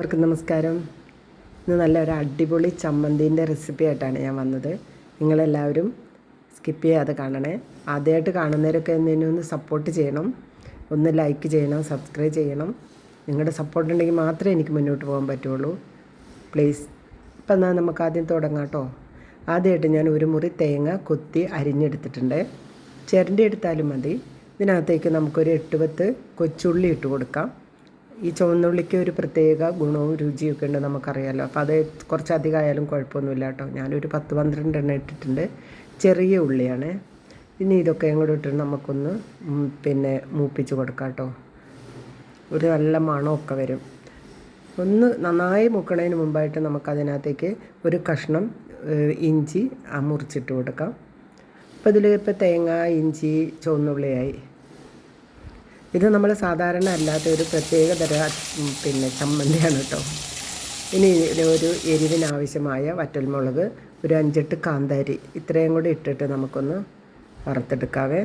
എല്ലാവർക്കും നമസ്കാരം. ഇന്ന് നല്ലൊരു അടിപൊളി ചമ്മന്തിന്റെ റെസിപ്പി ആയിട്ടാണ് ഞാൻ വന്നത്. നിങ്ങളെല്ലാവരും സ്കിപ്പ് ചെയ്യാതെ കാണണേ. ആദ്യമായിട്ട് കാണുന്നവരൊക്കെ എന്നെ ഒന്ന് സപ്പോർട്ട് ചെയ്യണം. ഒന്ന് ലൈക്ക് ചെയ്യണം സബ്സ്ക്രൈബ് ചെയ്യണം. നിങ്ങളുടെ സപ്പോർട്ട് ഉണ്ടെങ്കിൽ മാത്രമേ എനിക്ക് മുന്നോട്ട് പോകാൻ പറ്റുള്ളൂ. പ്ലീസ്. ഇപ്പം എന്നാൽ നമുക്ക് ആദ്യം തുടങ്ങാം കേട്ടോ. ആദ്യമായിട്ട് ഞാൻ ഒരു മുറി തേങ്ങ കൊത്തി അരിഞ്ഞെടുത്തിട്ടുണ്ട്. ചിരണ്ടി എടുത്താലും മതി. ഇതിനകത്തേക്ക് നമുക്കൊരു എട്ട് പത്ത് കൊച്ചുള്ളി ഇട്ട് കൊടുക്കാം. ഈ ചുവന്നുള്ളിക്ക് ഒരു പ്രത്യേക ഗുണവും രുചിയൊക്കെ ഉണ്ട് നമുക്കറിയാമല്ലോ അപ്പോൾ അത് കുറച്ചധികം ആയാലും കുഴപ്പമൊന്നുമില്ല കേട്ടോ. ഞാനൊരു പത്ത് പന്ത്രണ്ട് എണ്ണം ഇട്ടിട്ടുണ്ട്. ചെറിയ ഉള്ളിയാണ്. പിന്നെ ഇതൊക്കെ ഇങ്ങോട്ട് ഇട്ടിട്ട് നമുക്കൊന്ന് പിന്നെ മൂപ്പിച്ച് കൊടുക്കാം കേട്ടോ. ഒരു നല്ല മണമൊക്കെ വരും. ഒന്ന് നന്നായി മുക്കണതിന് മുമ്പായിട്ട് നമുക്കതിനകത്തേക്ക് ഒരു കഷ്ണം ഇഞ്ചി മുറിച്ചിട്ട് കൊടുക്കാം. അപ്പോൾ ഇതിൽ ഇപ്പോൾ തേങ്ങ ഇഞ്ചി ചുവന്നുള്ളിയായി. ഇത് നമ്മൾ സാധാരണ അല്ലാത്ത ഒരു പ്രത്യേക തര പിന്നെ ചമ്മന്തിയാണ് കേട്ടോ ഇനി ഒരു എരിവിനാവശ്യമായ വറ്റൽമുളക് ഒരു അഞ്ചെട്ട് കാന്താരി ഇത്രയും കൂടി ഇട്ടിട്ട് നമുക്കൊന്ന് വറുത്തെടുക്കാവേ.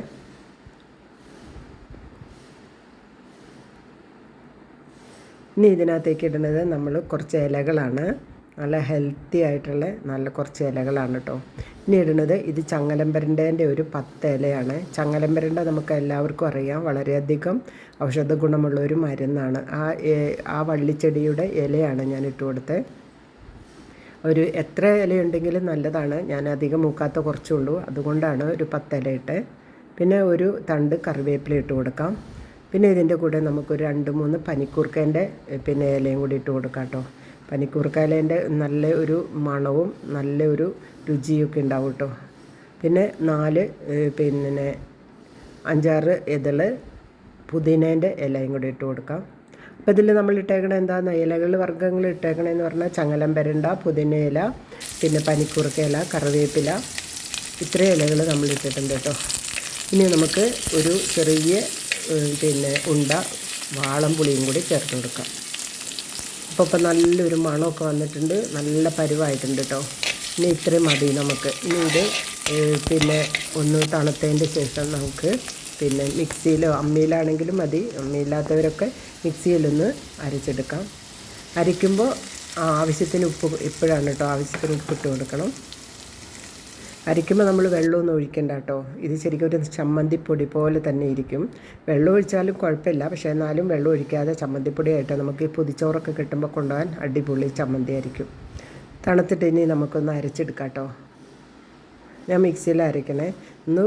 ഇനി ഇതിനകത്തേക്ക് ഇടുന്നത് നമ്മൾ കുറച്ച് ഇലകളാണ്. നല്ല ഹെൽത്തി ആയിട്ടുള്ള നല്ല കുറച്ച് ഇലകളാണ് കേട്ടോ ഇനി ഇത് ചങ്ങലമ്പരന്റെ ഒരു പത്ത് ഇലയാണ് ചങ്ങലമ്പരണ്ട നമുക്ക് എല്ലാവർക്കും അറിയാം വളരെയധികം ഔഷധ ഗുണമുള്ള ഒരു മരുന്നാണ്. ആ ആ വള്ളിച്ചെടിയുടെ ഇലയാണ് ഞാൻ ഇട്ട് കൊടുത്തത് ഒരു എത്ര ഇലയുണ്ടെങ്കിലും നല്ലതാണ്. ഞാൻ അധികം മൂക്കാത്ത കുറച്ചുള്ളൂ അതുകൊണ്ടാണ് ഒരു പത്ത് ഇല ഇട്ട്. പിന്നെ ഒരു തണ്ട് കറിവേപ്പില ഇട്ട് കൊടുക്കാം. പിന്നെ ഇതിന്റെ കൂടെ നമുക്കൊരു രണ്ട് മൂന്ന് പനിക്കൂർക്കേന്റെ പിന്നെ ഇലയും കൂടി ഇട്ട് കൊടുക്കാം കേട്ടോ. പനിക്കൂർക്ക ഇലേന്റെ നല്ല ഒരു മണവും നല്ല ഒരു രുചിയൊക്കെ ഉണ്ടാവും കേട്ടോ പിന്നെ നാല് പിന്നെ അഞ്ചാറ് ഇതൾ പുതിനേന്റെ ഇലയും കൂടി ഇട്ട് കൊടുക്കാം. അപ്പോൾ ഇതിൽ നമ്മൾ ഇട്ടേക്കണ എന്താണെന്ന് ഇലകൾ വർഗങ്ങൾ ഇട്ടേക്കണമെന്ന് പറഞ്ഞാൽ ചങ്ങലം പെരണ്ട പുതിന ഇല പിന്നെ പനിക്കൂർക്ക ഇല കറിവേപ്പില ഇത്രയും ഇലകൾ നമ്മൾ ഇട്ടിട്ടുണ്ട് കേട്ടോ ഇനി നമുക്ക് ഒരു ചെറിയ പിന്നെ ഉണ്ട വാളം പുളിയും കൂടി ചേർത്ത് കൊടുക്കാം. അപ്പോൾ ഇപ്പം നല്ലൊരു മണമൊക്കെ വന്നിട്ടുണ്ട്. നല്ല പരുവായിട്ടുണ്ട് കേട്ടോ ഇനി ഇത്രയും മതി നമുക്ക്. ഇനി ഇത് പിന്നെ ഒന്ന് തണുത്തതിന്റെ ശേഷം നമുക്ക് പിന്നെ മിക്സിയിലോ അമ്മിയിലാണെങ്കിലും മതി. അമ്മിയില്ലാത്തവരൊക്കെ മിക്സിയിലൊന്ന് അരച്ചെടുക്കാം. അരയ്ക്കുമ്പോൾ ആവശ്യത്തിന് ഉപ്പ് ഇപ്പോഴാണ് കേട്ടോ ആവശ്യത്തിന് ഉപ്പിട്ട് കൊടുക്കണം. അരയ്ക്കുമ്പോൾ നമ്മൾ വെള്ളമൊന്നും ഒഴിക്കണ്ട കേട്ടോ. ഇത് ശരിക്കും ഒരു ചമ്മന്തിപ്പൊടി പോലെ തന്നെ ഇരിക്കും. വെള്ളം ഒഴിച്ചാലും കുഴപ്പമില്ല. പക്ഷേ എന്നാലും വെള്ളം ഒഴിക്കാതെ ചമ്മന്തിപ്പൊടിയായിട്ട് നമുക്ക് ഈ പൊതിച്ചോറൊക്കെ കിട്ടുമ്പോൾ കൊണ്ടുപോകാൻ അടിപൊളി ചമ്മന്തി ആയിരിക്കും. തണുത്തിട്ട് ഇനി നമുക്കൊന്ന് അരച്ചെടുക്കാം കേട്ടോ. ഞാൻ മിക്സിയിൽ അരയ്ക്കണേ. ഒന്ന്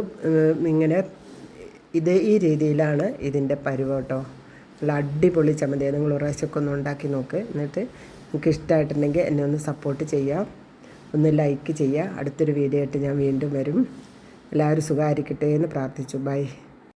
ഇങ്ങനെ ഇത് ഈ രീതിയിലാണ് ഇതിന്റെ പരുവ് കേട്ടോ. നല്ല അടിപൊളി ചമ്മന്തി നിങ്ങൾ ഒരു ഉണ്ടാക്കി നോക്ക്. എന്നിട്ട് നിങ്ങൾക്ക് ഇഷ്ടമായിട്ടുണ്ടെങ്കിൽ എന്നെ ഒന്ന് സപ്പോർട്ട് ചെയ്യാം ഒന്ന് ലൈക്ക് ചെയ്യുക. അടുത്തൊരു വീഡിയോ ആയിട്ട് ഞാൻ വീണ്ടും വരും. എല്ലാവരും സുഖമായിരിക്കട്ടെ എന്ന് പ്രാർത്ഥിച്ചു. ബൈ